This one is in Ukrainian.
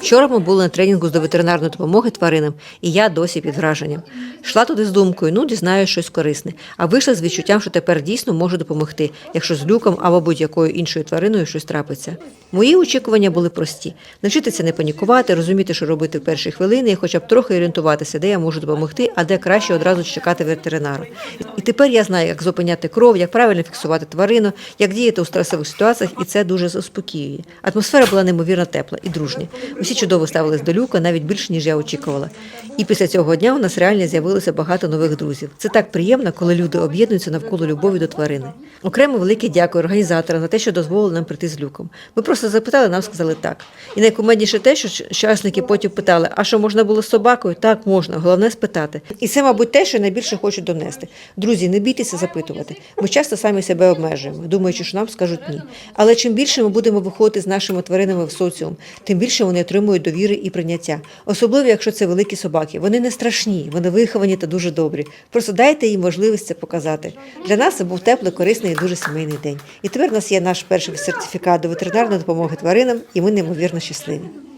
Вчора ми були на тренінгу з до ветеринарної допомоги тваринам, і я досі під враженням. Йшла туди з думкою, ну дізнаюсь щось корисне, а вийшла з відчуттям, що тепер дійсно можу допомогти, якщо з люком або будь-якою іншою твариною щось трапиться. Мої очікування були прості: навчитися не панікувати, розуміти, що робити в перші хвилини, і хоча б трохи орієнтуватися, де я можу допомогти, а де краще одразу чекати ветеринару. І тепер я знаю, як зупиняти кров, як правильно фіксувати тварину, як діяти у стресових ситуаціях, і це дуже заспокоює. Атмосфера була неймовірно тепла і дружня. Усі чудово ставились до люка, навіть більше, ніж я очікувала. І після цього дня у нас реально з'явилося багато нових друзів. Це так приємно, коли люди об'єднуються навколо любові до тварини. Окремо велике дякую організаторам за те, що дозволили нам прийти з люком. Ми просто запитали, нам сказали так. І найкумедніше те, що учасники потім питали: а що можна було з собакою? Так, можна. Головне спитати. І це, мабуть, те, що найбільше хочу донести. Друзі, не бійтеся запитувати. Ми часто самі себе обмежуємо, думаючи, що нам скажуть ні. Але чим більше ми будемо виходити з нашими тваринами в соціум, тим більше вони отримують довіри і прийняття. Особливо, якщо це великі собаки. Вони не страшні, вони виховані та дуже добрі. Просто дайте їм можливість це показати. Для нас це був теплий, корисний і дуже сімейний день. І тепер у нас є наш перший сертифікат до ветеринарної допомоги тваринам, і ми неймовірно щасливі.